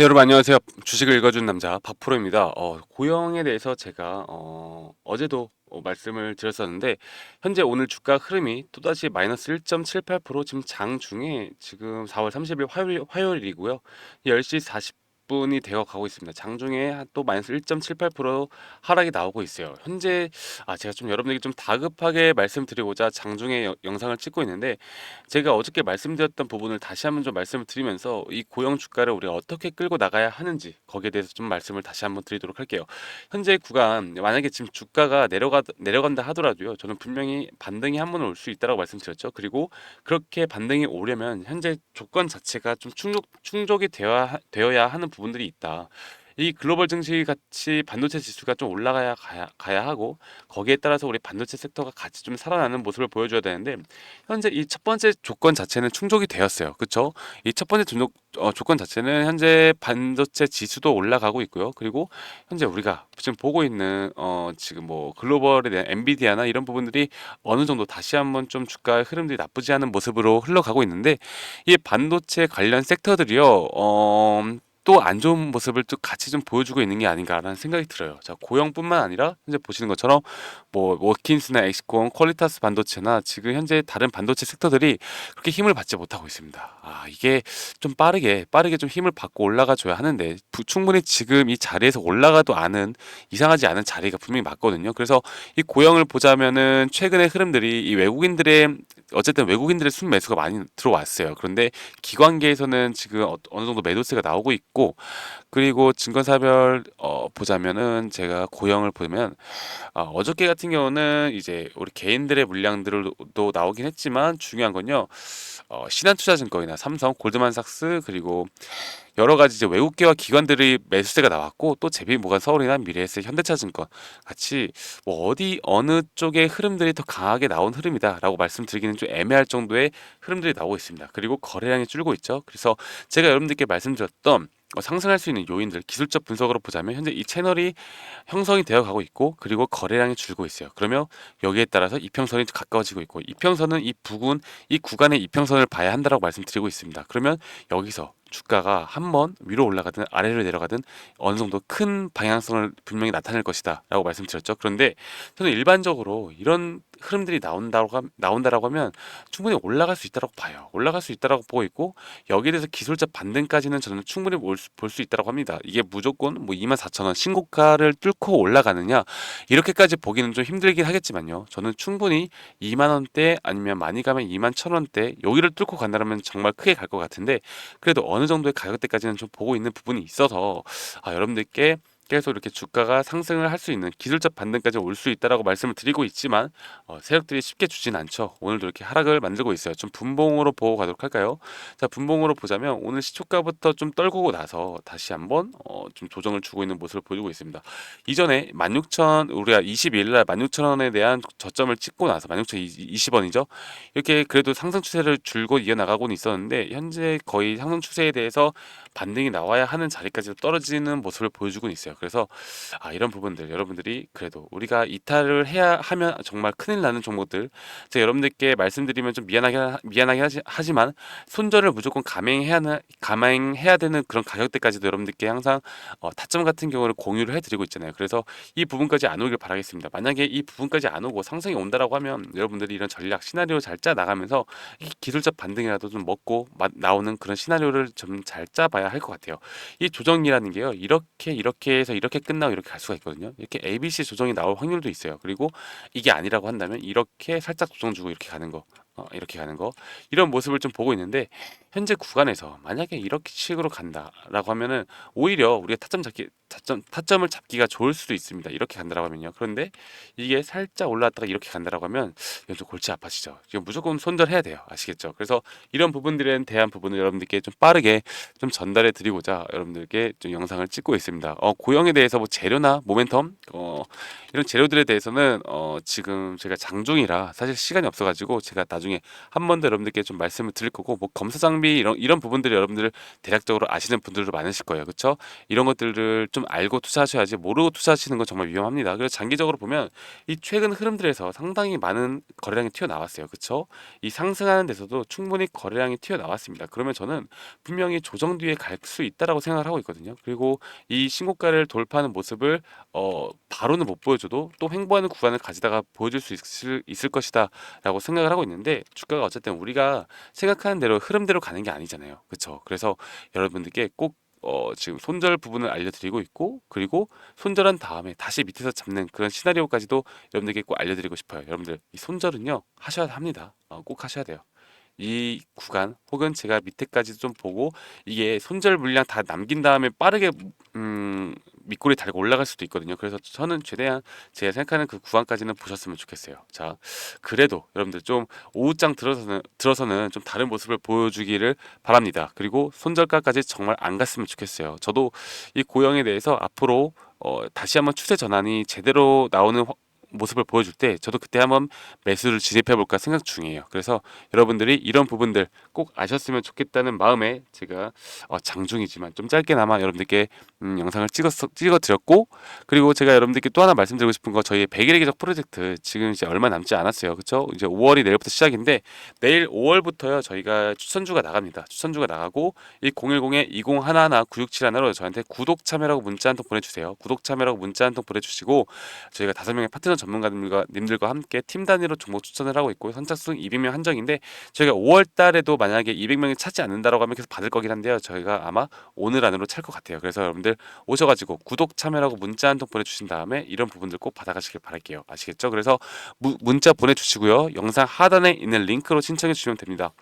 네, 여러분 안녕하세요. 주식을 읽어준 남자 박프로입니다. 어, 고영에 대해서 제가 어, 어제도 어, 말씀을 드렸었는데 현재 오늘 주가 흐름이 또다시 마이너스 1.78% 지금 장 중에 지금 4월 30일 화요일, 화요일이고요. 10시 40 분이 되어 가고 있습니다. 장중에 한- 또 마이너스 1.78% 하락이 나오고 있어요. 현재 아 제가 좀 여러분에게 좀 다급하게 말씀드리고자 장중에 여- 영상을 찍고 있는데 제가 어저께 말씀드렸던 부분을 다시 한번 좀 말씀을 드리면서 이 고용 주가를 우리가 어떻게 끌고 나가야 하는지 거기에 대해서 좀 말씀을 다시 한번 드리도록 할게요. 현재 구간 만약에 지금 주가가 내려가 내려간다 하더라도요. 저는 분명히 반등이 한번올수 있다라고 말씀드렸죠. 그리고 그렇게 반등이 오려면 현재 조건 자체가 좀 충족 충족이 되어야 하- 되어야 하는 부분 들이 있다. 이 글로벌 증시 같이 반도체 지수가 좀 올라가야 가야, 가야 하고 거기에 따라서 우리 반도체 섹터가 같이 좀 살아나는 모습을 보여줘야 되는데 현재 이 첫 번째 조건 자체는 충족이 되었어요. 그렇죠? 이 첫 번째 등록, 어, 조건 자체는 현재 반도체 지수도 올라가고 있고요. 그리고 현재 우리가 지금 보고 있는 어, 지금 뭐 글로벌에 대한 엔비디아나 이런 부분들이 어느 정도 다시 한번 좀 주가의 흐름들이 나쁘지 않은 모습으로 흘러가고 있는데 이 반도체 관련 섹터들이요. 어, 또 안 좋은 모습을 또 같이 좀 보여주고 있는 게 아닌가라는 생각이 들어요. 자, 고형뿐만 아니라 현재 보시는 것처럼 뭐 워킨스나 엑스콘, 퀄리타스 반도체나 지금 현재 다른 반도체 섹터들이 그렇게 힘을 받지 못하고 있습니다. 아, 이게 좀 빠르게 빠르게 좀 힘을 받고 올라가 줘야 하는데 부- 충분히 지금 이 자리에서 올라가도 않은 이상하지 않은 자리가 분명히 맞거든요. 그래서 이 고형을 보자면은 최근의 흐름들이 이 외국인들의 어쨌든 외국인들의 순매수가 많이 들어왔어요. 그런데 기관계에서는 지금 어- 어느 정도 매도세가 나오고 있고 그리고 증권사별 어, 보자면은 제가 고형을 보면 아, 어저께 같은 경우는 이제 우리 개인들의 물량들도 나오긴 했지만 중요한 건요. 어, 신한투자증권이나 삼성, 골드만삭스 그리고 여러 가지 이제 외국계와 기관들의 매수세가 나왔고 또 제비모간 서울이나 미래에셋, 현대차증권 같이 뭐 어디 어느 쪽의 흐름들이 더 강하게 나온 흐름이다라고 말씀드리기는 좀 애매할 정도의 흐름들이 나오고 있습니다. 그리고 거래량이 줄고 있죠. 그래서 제가 여러분들께 말씀드렸던 어, 상승할 수 있는 요인들 기술적 분석으로 보자면 현재 이 채널이 형성이 되어 가고 있고 그리고 거래량이 줄고 있어요. 그러면 여기에 따라서 이평선이 가까워지고 있고 이평선은 이 부근 이 구간의 이평선을 봐야 한다라고 말씀드리고 있습니다. 그러면 여기서 주가가 한 번 위로 올라가든 아래로 내려가든 어느 정도 큰 방향성을 분명히 나타낼 것이다 라고 말씀드렸죠. 그런데 저는 일반적으로 이런 흐름들이 나온다고 함- 나온다라고 하면 충분히 올라갈 수 있다라고 봐요. 올라갈 수 있다라고 보고 있고 여기에 대해서 기술적 반등까지는 저는 충분히 볼 수 있다라고 합니다. 이게 무조건 뭐 24,000원 신고가를 뚫고 올라가느냐 이렇게까지 보기는 좀 힘들긴 하겠지만요. 저는 충분히 2만 원대 아니면 많이 가면 2만 1천 원대 여기를 뚫고 간다면 정말 크게 갈 것 같은데 그래도 어느 정도의 가격대까지는 좀 보고 있는 부분이 있어서 아, 여러분들께 계속 이렇게 주가가 상승을 할 수 있는 기술적 반등까지 올 수 있다라고 말씀을 드리고 있지만 어, 세력들이 쉽게 주진 않죠. 오늘도 이렇게 하락을 만들고 있어요. 좀 분봉으로 보고 가도록 할까요? 자, 분봉으로 보자면 오늘 시초가부터 좀 떨구고 나서 다시 한번 어, 좀 조정을 주고 있는 모습을 보여주고 있습니다. 이전에 16,000 우리가 22일 날 16,000원에 대한 저점을 찍고 나서 16,020원이죠. 이렇게 그래도 상승 추세를 줄곧 이어나가고는 있었는데 현재 거의 상승 추세에 대해서 반등이 나와야 하는 자리까지 떨어지는 모습을 보여주고 있어요. 그래서 아, 이런 부분들 여러분들이 그래도 우리가 이탈을 해야 하면 정말 큰일 나는 종목들 제가 여러분들께 말씀드리면 좀 미안하게 하- 미안하게 하지, 하지 만 손절을 무조건 감행해야 감행해야 되는 그런 가격대까지도 여러분들께 항상 어, 타점 같은 경우를 공유를 해드리고 있잖아요. 그래서 이 부분까지 안 오길 바라겠습니다. 만약에 이 부분까지 안 오고 상승이 온다라고 하면 여러분들이 이런 전략 시나리오 잘 짜 나가면서 이 기술적 반등이라도 좀 먹고 마- 나오는 그런 시나리오를 좀 잘 짜봐야 할 것 같아요. 이 조정이라는 게요. 이렇게 이렇게 해서 이렇게 끝나고 이렇게 갈 수가 있거든요. 이렇게 ABC 조정이 나올 확률도 있어요. 그리고 이게 아니라고 한다면 이렇게 살짝 조정 주고 이렇게 가는 거. 어, 이렇게 가는 거. 이런 모습을 좀 보고 있는데 현재 구간에서 만약에 이렇게 식으로 간다라고 하면은 오히려 우리가 타점 잡기 타점 타점을 잡기가 좋을 수도 있습니다. 이렇게 간다라고 하면요. 그런데 이게 살짝 올라왔다가 이렇게 간다라고 하면 좀 골치 아파지죠. 이건 무조건 손절해야 돼요. 아시겠죠? 그래서 이런 부분들에 대한 부분을 여러분들께 좀 빠르게 좀 전달해 드리고자 여러분들께 좀 영상을 찍고 있습니다. 어, 고영에 대해서 뭐 재료나 모멘텀 어, 이런 재료들에 대해서는 어, 지금 제가 장중이라 사실 시간이 없어가지고 제가 나중에 한 번 더 여러분들께 좀 말씀을 드릴 거고 뭐 검사 장비 이런 이런 부분들이 여러분들 대략적으로 아시는 분들도 많으실 거예요, 그렇죠? 이런 것들을 좀좀 알고 투자하셔야지 모르고 투자하시는 건 정말 위험합니다. 그래서 장기적으로 보면 이 최근 흐름들에서 상당히 많은 거래량이 튀어나왔어요. 그쵸? 이 상승하는 데서도 충분히 거래량이 튀어나왔습니다. 그러면 저는 분명히 조정 뒤에 갈 수 있다라고 생각을 하고 있거든요. 그리고 이 신고가를 돌파하는 모습을 어 바로는 못 보여줘도 또 횡보하는 구간을 가지다가 보여줄 수 있을, 있을 것이다라고 생각을 하고 있는데 주가가 어쨌든 우리가 생각하는 대로 흐름대로 가는 게 아니잖아요. 그렇죠? 그래서 여러분들께 꼭 어, 지금 손절 부분을 알려드리고 있고 그리고 손절한 다음에 다시 밑에서 잡는 그런 시나리오까지도 여러분들께 꼭 알려드리고 싶어요. 여러분들 이 손절은요 하셔야 합니다. 어, 꼭 하셔야 돼요. 이 구간 혹은 제가 밑에까지 좀 보고 이게 손절 물량 다 남긴 다음에 빠르게 음, 밑꼬리 달고 올라갈 수도 있거든요. 그래서 저는 최대한 제가 생각하는 그 구간까지는 보셨으면 좋겠어요. 자, 그래도 여러분들 좀 오후장 들어서는 들어서는 좀 다른 모습을 보여주기를 바랍니다. 그리고 손절가까지 정말 안 갔으면 좋겠어요. 저도 이 고영에 대해서 앞으로 어, 다시 한번 추세 전환이 제대로 나오는 화- 모습을 보여줄 때 저도 그때 한번 매수를 진입해 볼까 생각 중이에요. 그래서 여러분들이 이런 부분들 꼭 아셨으면 좋겠다는 마음에 제가 어, 장중이지만 좀 짧게나마 여러분들께 음, 영상을 찍었 찍어 드렸고 그리고 제가 여러분들께 또 하나 말씀드리고 싶은 거 저희의 100일의 기적 프로젝트 지금 이제 얼마 남지 않았어요. 그렇죠? 이제 5월이 내일부터 시작인데 내일 5월부터요 저희가 추천주가 나갑니다. 추천주가 나가고 이 010에 2011 9671로 저한테 구독 참여라고 문자 한 통 보내 주세요. 구독 참여라고 문자 한 통 보내 주시고 저희가 다섯 명의 파트너 전문가님과 님들과 함께 팀 단위로 종목 추천을 하고 있고 선착순 200명 한정인데 저희가 5월 달에도 만약에 200명이 차지 않는다라고 하면 계속 받을 거긴 한데요. 저희가 아마 오늘 안으로 찰 것 같아요. 그래서 여러분들 오셔가지고 구독 참여라고 문자 한 통 보내주신 다음에 이런 부분들 꼭 받아가시길 바랄게요. 아시겠죠? 그래서 무- 문자 보내주시고요. 영상 하단에 있는 링크로 신청해 주시면 됩니다.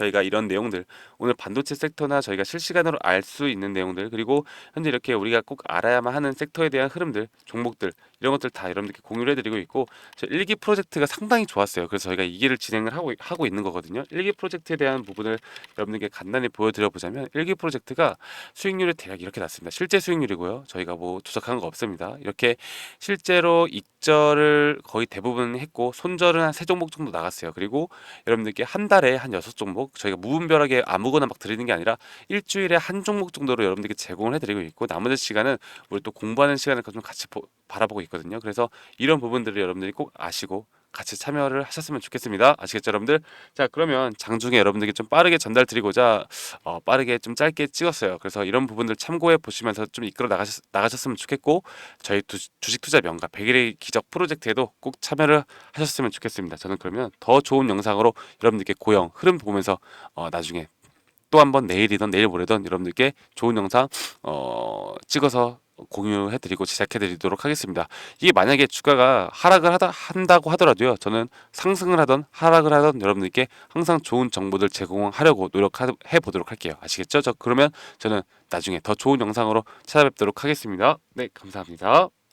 저희가 이런 내용들 오늘 반도체 섹터나 저희가 실시간으로 알 수 있는 내용들 그리고 현재 이렇게 우리가 꼭 알아야만 하는 섹터에 대한 흐름들 종목들 이런 것들 다 여러분들께 공유를 해드리고 있고 저 일기 프로젝트가 상당히 좋았어요. 그래서 저희가 이기를 진행을 하고 하고 있는 거거든요. 일기 프로젝트에 대한 부분을 여러분들께 간단히 보여드려 보자면 일기 프로젝트가 수익률이 대략 이렇게 났습니다. 실제 수익률이고요. 저희가 뭐 조작한 거 없습니다. 이렇게 실제로 익절을 거의 대부분 했고 손절은 한 세 종목 정도 나갔어요. 그리고 여러분들께 한 달에 한 여섯 종목 저희가 무분별하게 아무거나 막 드리는 게 아니라 일주일에 한 종목 정도로 여러분들께 제공을 해드리고 있고 나머지 시간은 우리 또 공부하는 시간을 좀 같이 보- 바라보고 있거든요. 그래서 이런 부분들을 여러분들이 꼭 아시고 같이 참여를 하셨으면 좋겠습니다. 아시겠죠, 여러분들? 자, 그러면 장중에 여러분들께 좀 빠르게 전달 드리고자 어, 빠르게 좀 짧게 찍었어요. 그래서 이런 부분들 참고해 보시면서 좀 이끌어 나가셨, 나가셨으면 좋겠고 저희 두, 주식 투자 명가 100일의 기적 프로젝트에도 꼭 참여를 하셨으면 좋겠습니다. 저는 그러면 더 좋은 영상으로 여러분들께 고영 흐름 보면서 어, 나중에 또 한번 내일이든 내일 모레든 여러분들께 좋은 영상 어, 찍어서 공유해드리고 제작해드리도록 하겠습니다. 이게 만약에 주가가 하락을 하다 한다고 하더라도요, 저는 상승을 하던 하락을 하던 여러분들께 항상 좋은 정보들 제공하려고 노력해 보도록 할게요. 아시겠죠? 저 그러면 저는 나중에 더 좋은 영상으로 찾아뵙도록 하겠습니다. 네, 감사합니다.